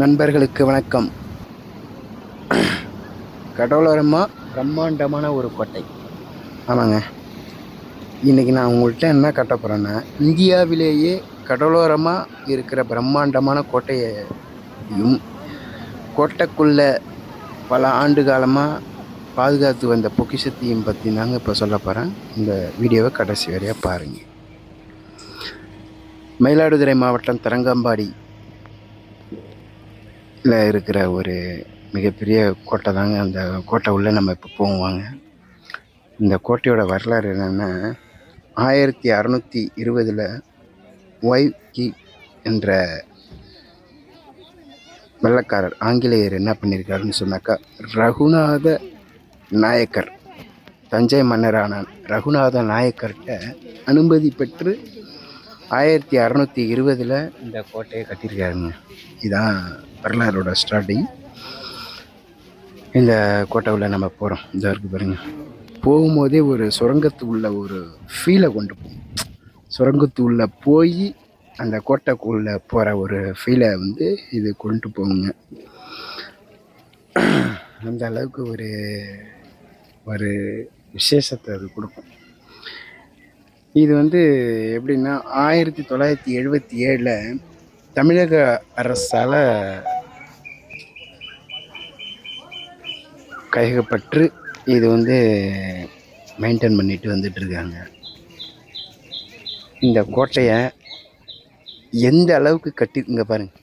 நண்பர்களுக்கு வணக்கம். கடலோரமாக பிரம்மாண்டமான ஒரு கோட்டை. ஆமாங்க. இன்றைக்கி நான் உங்கள்கிட்ட என்ன கட்ட போகிறேன்னா இந்தியாவிலேயே கடலோரமாக இருக்கிற பிரம்மாண்டமான கோட்டையையும் கோட்டைக்குள்ள பல ஆண்டு காலமாக பாதுகாத்து வந்த பொக்கிஷத்தையும் பற்றி தாங்க இப்போ சொல்ல போகிறேன் இந்த வீடியோவை கடைசி வரையாக பாருங்கள் மயிலாடுதுறை மாவட்டம் தரங்கம்பாடி இருக்கிற ஒரு மிகப்பெரிய கோட்டை தாங்க. அந்த கோட்டை உள்ளே நம்ம இப்போ போவாங்க. இந்த கோட்டையோட வரலாறு என்னென்னா ஆயிரத்தி அறநூற்றி இருபதில் ஒய்கி என்ற வெள்ளக்காரர் ஆங்கிலேயர் என்ன பண்ணியிருக்காருன்னு சொன்னாக்கா ரகுநாத நாயக்கர் தஞ்சை மன்னரான ரகுநாத நாயக்கர்கிட்ட அனுமதி பெற்று ஆயிரத்தி அறநூற்றி இருபதில் இந்த கோட்டையை கட்டியிருக்காருங்க. இதான் வரலாறோட ஸ்டார்டிங் இந்த கோட்டை உள்ள நம்ம போகிறோம் இதாக இருக்குது பாருங்க. போகும்போதே ஒரு சுரங்கத்து உள்ள ஒரு ஃபீலை கொண்டு போகும். சுரங்கத்து உள்ள போய் அந்த கோட்டைக்குள்ளே போகிற ஒரு ஃபீலை வந்து இது கொண்டு போகுங்க. அந்த அளவுக்கு ஒரு ஒரு விசேஷத்தை அது கொடுக்கும். இது வந்து எப்படின்னா ஆயிரத்தி தொள்ளாயிரத்தி எழுபத்தி ஏழில் தமிழக அரசால் கையகப்பற்று இது வந்து மெயின்டைன் பண்ணிட்டு வந்துட்டுருக்காங்க இந்த கோட்டையை எந்த அளவுக்கு கட்டி இங்கே பாருங்க.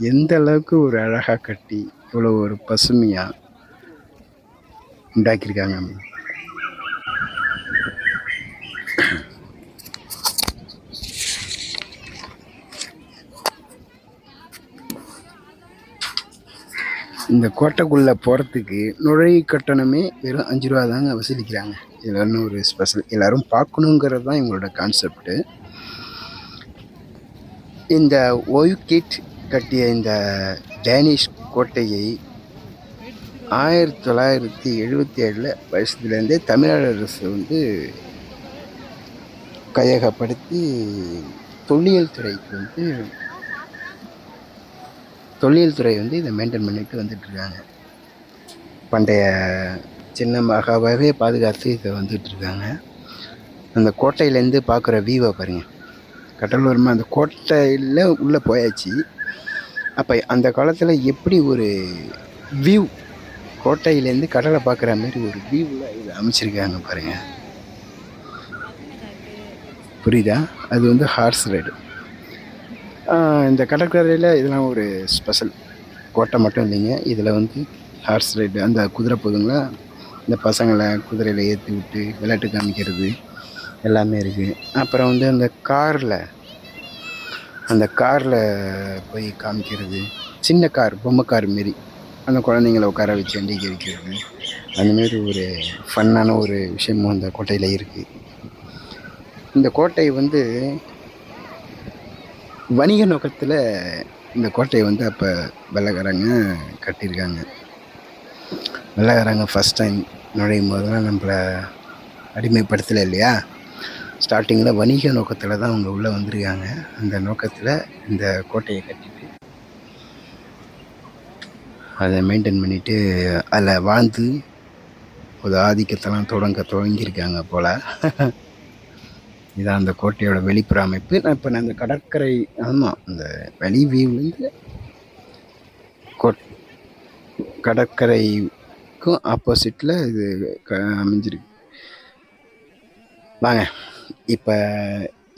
எந்த அளவுக்கு ஒரு அழகாக கட்டி இவ்வளோ ஒரு பசுமையாக உண்டாக்கியிருக்காங்க. இந்த கோட்டைக்குள்ளே போகிறதுக்கு நுழைவு கட்டணமே வெறும் அஞ்சு ரூபா தாங்க வசூலிக்கிறாங்க. இதில் ஒரு ஸ்பெஷல் எல்லோரும் பார்க்கணுங்கிறது தான் இவங்களோட கான்செப்ட்டு இந்த ஒய்கிட் கட்டிய இந்த டேனிஷ் கோட்டையை ஆயிரத்தி தொள்ளாயிரத்தி எழுபத்தி ஏழில் வருஷத்துலேருந்தே தமிழ்நாடு அரசு வந்து கையகப்படுத்தி தொல்லியல் துறைக்கு வந்து தொல்லியல் துறை வந்து இதை மெயின்டைன் பண்ணிட்டு வந்துட்டுருக்காங்க. பண்டைய சின்னமாகவே பாதுகாத்து இதை வந்துட்டுருக்காங்க. அந்த கோட்டையிலேருந்து பார்க்குற வியூவை பாருங்கள் கடலூர்மா அந்த கோட்டையில் உள்ளே போயாச்சு. அப்போ அந்த காலத்தில் எப்படி ஒரு வியூ கோட்டையிலேருந்து கடலை பார்க்குற மாதிரி ஒரு வியூவில் இது அமைச்சிருக்காங்க பாருங்கள் புரியுதா? அது வந்து ஹார்ஸ் ரைடு இந்த கடற்கரையில் இதெல்லாம் ஒரு ஸ்பெஷல். கோட்டை மட்டும் இல்லைங்க. இதில் வந்து ஹார்ஸ் ரைடு அந்த குதிரை போதுங்களா? இந்த பசங்களை குதிரையில் ஏற்றி விட்டு விளையாட்டு காமிக்கிறது எல்லாமே இருக்குது அப்புறம் வந்து அந்த காரில் அந்த காரில் போய் காமிக்கிறது. சின்ன கார் பொம்மை கார் மாரி. அந்த குழந்தைங்கள உட்கார வச்சு வண்டிக்கு வைக்கிறது அந்தமாரி ஒரு ஃபன்னான ஒரு விஷயமும் அந்த கோட்டையில் இருக்குது இந்த கோட்டை வந்து வணிக நோக்கத்தில் இந்த கோட்டையை வந்து அப்போ வெள்ளைக்காரங்க கட்டியிருக்காங்க. வெள்ளக்காரங்க ஃபஸ்ட் டைம் நுழையும் போதெல்லாம் நம்மளை அடிமைப்படுத்தலை இல்லையா? ஸ்டார்டிங்கில் வணிக நோக்கத்தில் தான் அவங்க உள்ளே வந்திருக்காங்க. அந்த நோக்கத்தில் இந்த கோட்டையை கட்டிட்டு அதை மெயின்டைன் பண்ணிவிட்டு அதில் வாழ்ந்து ஒரு ஆதிக்கத்தெல்லாம் தொடங்க துவங்கியிருக்காங்க போல். இதான் அந்த கோட்டையோட வெளிப்புற அமைப்பு. நான் இப்போ நான் இந்த கடற்கரை ஆமாம் அந்த வெளி வியூலேருந்து கோட் கடற்கரைக்கும் ஆப்போசிட்டில் இது க அமைஞ்சிருக்கு. வாங்க இப்போ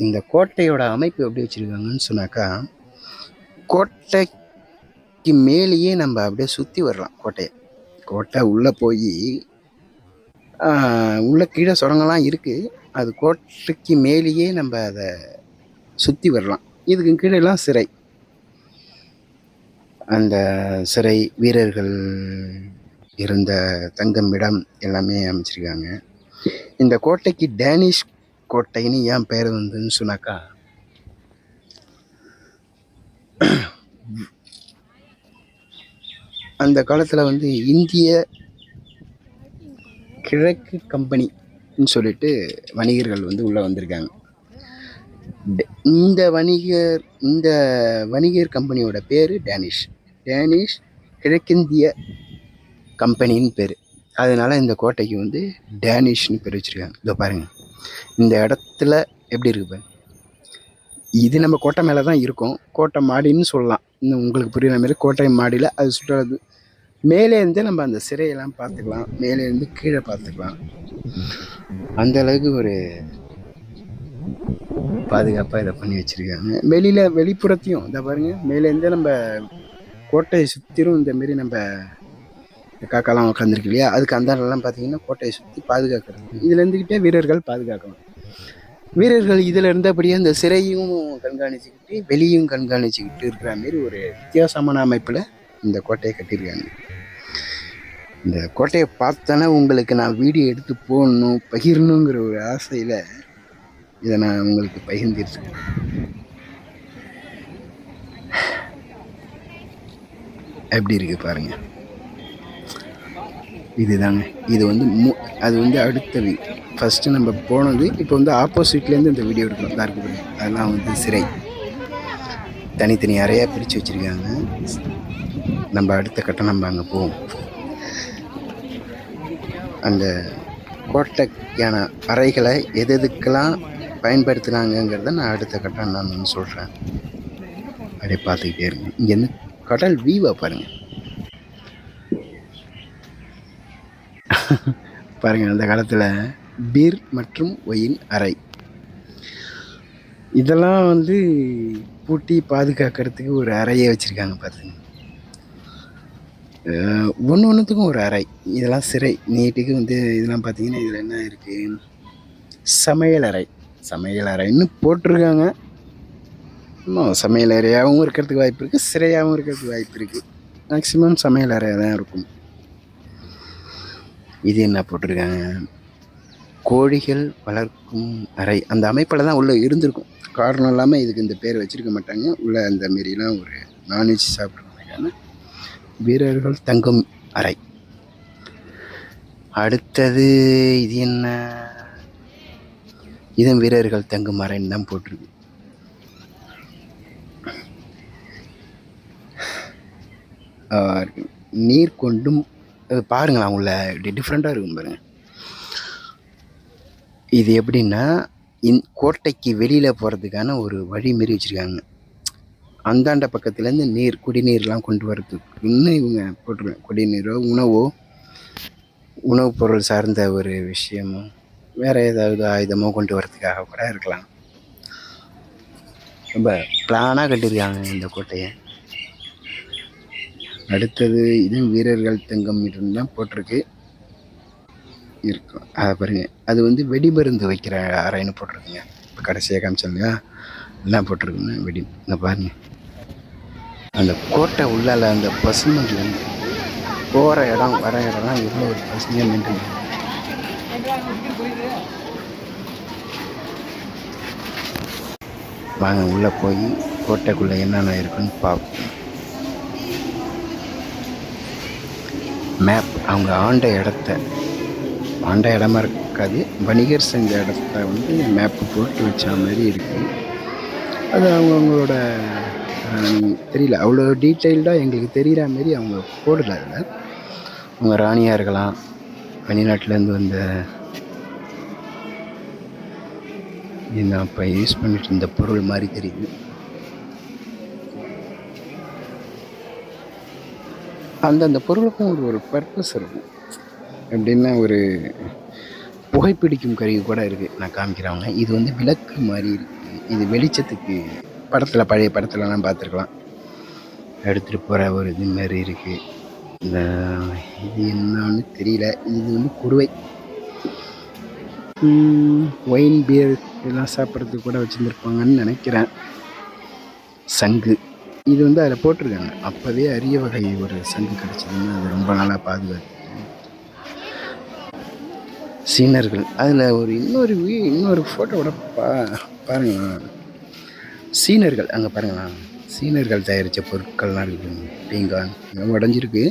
இந்த கோட்டையோட அமைப்பு எப்படி வச்சுருக்காங்கன்னு சொன்னாக்கா கோட்டைக்கு மேலேயே நம்ம அப்படியே சுற்றி வரலாம் கோட்டையை. கோட்டை உள்ளே போய் உள்ளே கீழே சுரங்கலாம் இருக்குது அது கோட்டைக்கு மேலேயே நம்ம அதை சுற்றி வரலாம். இதுக்கு கீழேலாம் சிறை. அந்த சிறை வீரர்கள் இருந்த தங்கமிடம் எல்லாமே அமைச்சிருக்காங்க. இந்த கோட்டைக்கு டேனிஷ் கோட்டைன்னு ஏன் பேர் வந்துன்னு சொன்னாக்கா அந்த காலத்தில் வந்து இந்திய கிழக்கு கம்பெனி அப்படின்னு சொல்லிட்டு வணிகர்கள் வந்து உள்ளே வந்திருக்காங்க. இந்த வணிகர் இந்த வணிகர் கம்பெனியோட பேர் டேனிஷ். டேனிஷ் கிழக்கிந்திய கம்பெனின்னு பேர். அதனால் இந்த கோட்டைக்கு வந்து டேனிஷ்னு பேர் வச்சுருக்காங்க. இதோ பாருங்கள் இந்த இடத்துல எப்படி இருக்கு பாருங்க. இது நம்ம கோட்டை மேலே தான் இருக்கும். கோட்டை மாடின்னு சொல்லலாம். இன்னும் உங்களுக்கு புரியுற மாதிரி கோட்டை மாடியில் அது சுற்றுலா மேலேருந்து நம்ம அந்த சிறையெல்லாம் பார்த்துக்கலாம். மேலேருந்து கீழே பார்த்துக்கலாம். அந்த அளவுக்கு ஒரு பாதுகாப்பாக இதை பண்ணி வச்சுருக்காங்க. வெளியில் வெளிப்புறத்தையும் இதை பாருங்கள் மேலேருந்து நம்ம கோட்டையை சுற்றிலும் இந்த மாரி நம்ம காக்காலாம் உட்காந்துருக்கு இல்லையா? அதுக்கு அந்தாண்டெல்லாம் பார்த்தீங்கன்னா கோட்டையை சுற்றி பாதுகாக்கிறது. இதில் இருந்துக்கிட்டே வீரர்கள் பாதுகாக்கலாம் வீரர்கள் இதில் இருந்தபடியே அந்த சிறையும் கண்காணிச்சுக்கிட்டு வெளியும் கண்காணிச்சுக்கிட்டு இருக்கிற மாரி ஒரு வித்தியாசமான அமைப்பில் இந்த கோட்டையை கட்டியிருக்காங்க. இந்த கோட்டையை பார்த்தோன்னே உங்களுக்கு நான் வீடியோ எடுத்து போடணும் பகிரணுங்கிற ஒரு ஆசையில் இதை நான் உங்களுக்கு பகிர்ந்துருக்கேன் எப்படி இருக்கு பாருங்க. இதுதாங்க. இது வந்து மு அது வந்து அடுத்த வீ ஃபஸ்ட்டு நம்ம போனது இப்போ வந்து ஆப்போசிட்லேருந்து இந்த வீடியோ எடுக்கணும். தான் இருக்கு அதெல்லாம் வந்து சிறை. தனித்தனி அறையாக பிரித்து வச்சுருக்காங்க. நம்ம அடுத்த கட்டம் நம்ம அங்கே போவோம். அந்த கோட்டைக்கான அறைகளை எது எதுக்கெல்லாம் பயன்படுத்தினாங்கங்கிறத நான் அடுத்த கட்டம் நான் ஒன்று சொல்கிறேன் அப்படியே பார்த்துக்கிட்டே இருக்கேன் இங்கேருந்து கடல் வீவை பாருங்கள் பாருங்கள் அந்த காலத்தில் பீர் மற்றும் ஒயின் அறை. இதெல்லாம் வந்து பூட்டி பாதுகாக்கிறதுக்கு ஒரு அறையை வச்சுருக்காங்க பார்த்துங்க ஒன்று ஒன்றுத்துக்கும் ஒரு அறை. இதெல்லாம் சிறை. நீட்டுக்கு வந்து இதெல்லாம் பார்த்தீங்கன்னா இதில் என்ன இருக்குது சமையல் அறை. சமையல் அறைன்னு போட்டிருக்காங்க. ஆமாம் சமையல் அறையாகவும் இருக்கிறதுக்கு வாய்ப்பு இருக்குது சிறையாகவும் இருக்கிறதுக்கு வாய்ப்பு இருக்குது மேக்ஸிமம் சமையல் அறையாக தான் இருக்கும். இது என்ன போட்டிருக்காங்க? கோழிகள் வளர்க்கும் அறை. அந்த அமைப்பில் தான் உள்ளே இருந்திருக்கும். காரணம் இல்லாமல் இதுக்கு இந்த பேர் வச்சுருக்க மாட்டாங்க. உள்ளே அந்த மாரிலாம் ஒரு நான்வெஜ் சாப்பிட்றதுக்கான வீரர்கள் தங்கும் அறை. அடுத்தது இது என்ன? இதன் வீரர்கள் தங்கும் அறைன்னு தான் போட்டிருக்கு. நீர் கொண்டும் பாருங்களா அவங்கள இப்படி டிஃப்ரெண்ட்டாக இருக்கும் பாருங்க. இது எப்படின்னா இந் கோட்டைக்கு வெளியில் போகிறதுக்கான ஒரு வழி மாரி வச்சுருக்காங்க. அந்தாண்ட பக்கத்துலேருந்து நீர் குடிநீர்லாம் கொண்டு வரதுக்கு இன்னும் இவங்க போட்டிருக்காங்க குடிநீரோ உணவோ உணவுப் பொருள் சார்ந்த ஒரு விஷயமோ வேறு ஏதாவது ஆயுதமோ கொண்டு வரதுக்காக கூட இருக்கலாம். ரொம்ப பிளானாக கட்டியிருக்காங்க இந்த கோட்டையை. அடுத்தது இதுவும் வீரர்கள் தங்கம் இடம் தான் போட்டிருக்கு. இருக்கும். அதை பாருங்க. அது வந்து வெடிமருந்து வைக்கிற அறைன்னு போட்டிருக்குங்க. இப்போ கடைசியாக காமிச்சாங்க என்ன போட்டிருக்குன்னு வெடி இந்த பாருங்கள் அந்த கோட்டை உள்ளால அந்த பசுமைகள் வந்து போகிற இடம் வர இடம்லாம் எவ்வளோ ஒரு பசுமையாக நின்று வாங்க உள்ளே போய் கோட்டைக்குள்ளே என்னென்ன இருக்குன்னு பார்ப்போம். மேப் அவங்க ஆண்ட இடத்த ஆண்ட இடமா இருக்காது வணிகர் செஞ்ச இடத்த வந்து மேப்பு போட்டு வச்ச மாதிரி இருக்குது அது அவங்கவுங்களோட தெரியல. அவ்வளோ டீட்டெயில்டாக எங்களுக்கு தெரிகிற மாரி அவங்க போடல அதில். அவங்க ராணியாக இருக்கலாம். வெளிநாட்டிலேருந்து வந்த இது நான் இப்போ யூஸ் பண்ணிட்டு இருந்த பொருள் மாதிரி தெரியுது. அந்தந்த பொருளுக்கும் ஒரு ஒரு பர்பஸ் இருக்கும். எப்படின்னா ஒரு புகைப்பிடிக்கும் கருவி கூட இருக்குது நான் காமிக்கிறவங்க இது வந்து விளக்கு மாதிரி இருக்குது இது வெளிச்சத்துக்கு படத்தில் பழைய படத்துலலாம் பார்த்துருக்கலாம் எடுத்துகிட்டு போகிற ஒரு இது மாதிரி இருக்குது இந்த இது என்னன்னு தெரியல. இது வந்து குடுவை ஒயின் பியர் இதெல்லாம் சாப்பிட்றதுக்கு கூட வச்சுருந்துருப்பாங்கன்னு நினைக்கிறேன். சங்கு. இது வந்து அதில் போட்டிருக்காங்க. அப்போவே அரிய வகை ஒரு சங்கு கிடச்சதுன்னா அது ரொம்ப நாளாக பாதுகாத்து சீனர்கள். அதில் ஒரு இன்னொரு வீ இன்னொரு ஃபோட்டோவோட பா பாருங்களேன். சீனர்கள் அங்கே பாருங்களேன் சீனர்கள் தயாரித்த பொருட்கள்லாம் இருக்குது பீங்கான் இதெல்லாம் உடஞ்சிருக்கு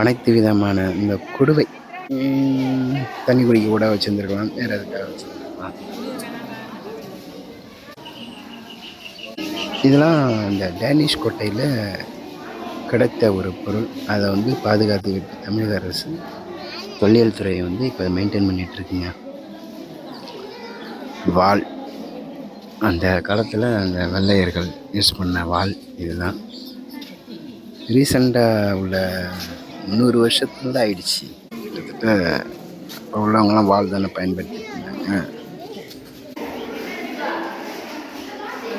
அனைத்து விதமான இந்த குடுவை. தண்ணி குடிக்க கூட வச்சுருந்துருக்கலாம் வேறு எதுக்காக வச்சுருந்துருக்கலாம். இதெல்லாம் இந்த டேனிஷ் கோட்டையில் கிடைத்த ஒரு பொருள். அதை வந்து பாதுகாத்துக்கிட்டு தமிழக அரசு தொல்லியல் துறையை வந்து இப்போ மெயின்டைன் பண்ணிகிட்ருக்குங்க வாள் அந்த காலத்தில் அந்த வெள்ளையர்கள் யூஸ் பண்ண வாள் இதுதான். ரீசண்டாக உள்ள முந்நூறு வருஷத்துல ஆயிடுச்சு. கிட்டத்தட்ட இப்போ உள்ளவங்களாம் வாள் தானே பயன்படுத்திட்டு இருந்தாங்க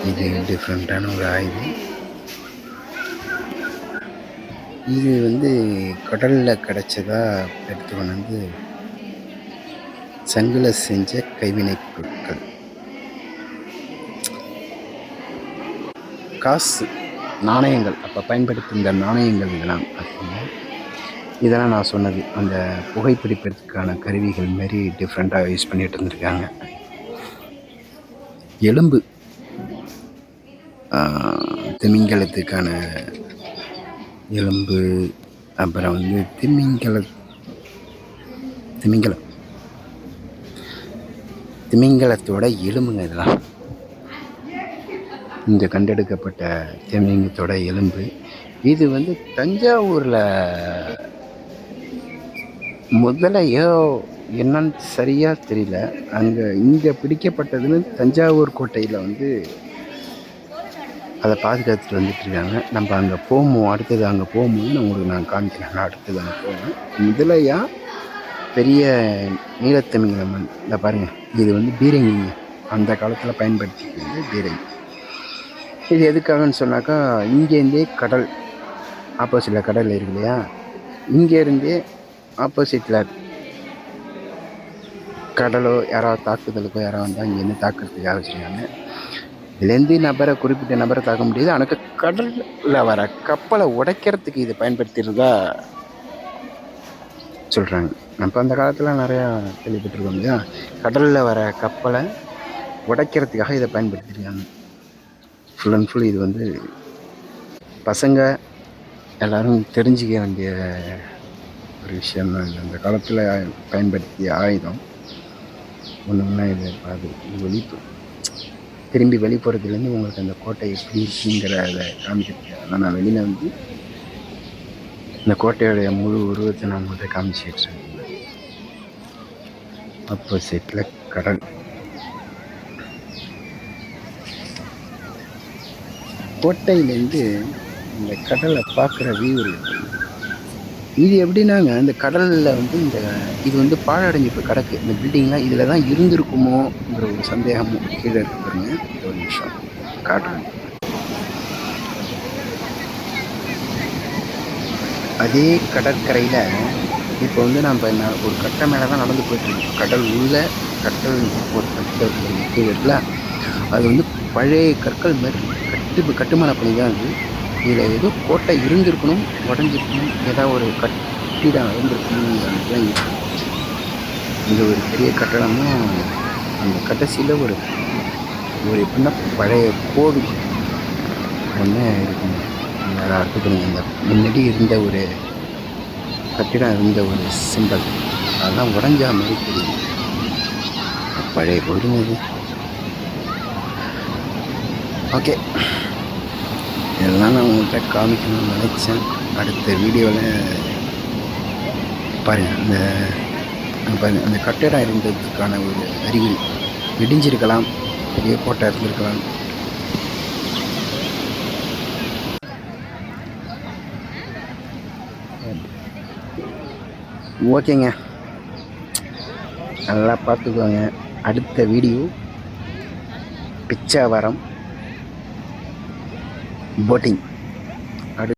இது டிஃப்ரெண்ட்டான ஒரு ஆய்வு. இது வந்து கடலில் கிடச்சதா எடுத்து கொண்டு வந்து சங்கில் செஞ்ச கைவினை பொருட்கள். காசு நாணயங்கள். அப்போ பயன்படுத்தியிருந்த நாணயங்கள் இதெல்லாம் பார்த்தீங்கன்னா இதெல்லாம் நான் சொன்னது அந்த புகைப்பிடிப்பதற்கான கருவிகள் மாரி டிஃப்ரெண்ட்டாக யூஸ் பண்ணிகிட்டு இருந்திருக்காங்க. எலும்பு திமிங்கலத்துக்கான எலும்பு அப்புறம் வந்து திமிங்கல திமிங்கலம் திமிங்கலத்தோட எலும்புங்க இதெல்லாம். இந்த கண்டெடுக்கப்பட்ட திமிங்கலத்தோட எலும்பு. இது வந்து தஞ்சாவூரில் முதலையோ என்னன்னு சரியாக தெரியல. அங்கே இங்கே பிடிக்கப்பட்டதுன்னு தஞ்சாவூர் கோட்டையில் வந்து அதை பாதுகாத்துட்டு வந்துட்டுருக்காங்க நம்ம அங்கே போவோம் அடுத்தது அங்கே போகும்போது உங்களுக்கு நான் காமிக்கிறேன். நான் அடுத்தது அங்கே போவேன் முதலையா பெரிய நீலத்திமிங்கலம் இந்த பாருங்கள் இது வந்து பீரங்கிங்க. அந்த காலத்தில் பயன்படுத்திக்கிறது பீரங்கி. இது எதுக்காகன்னு சொன்னாக்கா இங்கேருந்தே கடல் ஆப்போசிட்டில் கடல் இருக்கு இல்லையா? இங்கேருந்தே ஆப்போசிட்டில் கடலோ யாராவது தாக்குதலுக்கோ யாராவது வந்தால் இங்கேருந்து தாக்குறதுக்காக வச்சுருக்காங்க. இதுலேருந்து நபரை குறிப்பிட்ட நபரை தாக்க முடியாது. ஆனால் கடலில் வர கப்பலை உடைக்கிறதுக்கு இதை பயன்படுத்திடுறதா சொல்கிறாங்க நம்ம அந்த காலத்தில் நிறையா கேள்விப்பட்டிருக்கோம் இல்லையா? கடலில் வர கப்பலை உடைக்கிறதுக்காக இதை பயன்படுத்தியிருக்காங்க. ஃபுல் அண்ட் ஃபுல் இது வந்து பசங்க எல்லோரும் தெரிஞ்சிக்க வேண்டிய ஒரு விஷயம் தான் அந்த காலத்தில் பயன்படுத்திய ஆயுதம் ஒன்று ஒன்றா இது அது வெளிப்பு வெளி திரும்பி வெளிப்புறத்துலேருந்து உங்களுக்கு அந்த கோட்டை எப்படி இருக்குங்கிறத காமிக்கிறது ஆனால் நான் வெளியில் வந்து இந்த கோட்டையுடைய முழு உருவத்தை நான் உங்கள்கிட்ட காமிச்சிட்டு இருக்கேன் ஆப்போசிட்டில் கடல். கோட்டையிலேருந்து இந்த கடலை பார்க்குற வியூ இருக்கு. இது எப்படின்னாங்க இந்த கடலில் வந்து இந்த இது வந்து பாழடைஞ்சு இப்போ கிடக்கு. இந்த பில்டிங்லாம் இதில் தான் இருந்திருக்குமோங்கிற ஒரு சந்தேகமும் கீழே இருக்கு பாருங்க. இந்த ஒரு நிமிஷம். காட்டுறேன். அதே கடற்கரையில் இப்போ வந்து நம்ம என்ன ஒரு கட்டை மேலே தான் நடந்து போயிட்டுருக்கோம் கடல் உள்ளே கட்டல் ஒரு கட்டை கீழே இருக்குல்ல அது வந்து பழைய கற்கள் மாதிரி. கட்டு கட்டுமான பணி தான் அது. இதில் ஏதோ கோட்டை இருந்திருக்கணும் உடஞ்சிருக்கணும் ஏதாவது ஒரு கட்டிடம் இருந்திருக்கணும் தான் இங்கே ஒரு பெரிய கட்டடமும் அந்த கடைசியில் ஒரு ஒரு எப்படின்னா பழைய கோவில் ஒன்று இருக்குங்க நல்லா இருக்குதுங்க அந்த முன்னாடி இருந்த ஒரு கட்டிடம் இருந்த ஒரு சிம்பல் அதெல்லாம் உடஞ்சா மாதிரி தெரியும் பழைய கோவில் இது ஓகே. இதெல்லாம் நான் உங்கள்கிட்ட காமிக்கணும்னு நினச்சேன். அடுத்த வீடியோவில் பாருங்கள் அந்த பாருங்கள் அந்த கட்டடம் இருந்ததுக்கான ஒரு அறிகுறி. இடிஞ்சிருக்கலாம் பெரிய கோட்டை இருந்திருக்கலாம். ஓகேங்க. நல்லா பார்த்துக்கோங்க. அடுத்த வீடியோ பிச்சாவரம். बोटिंग।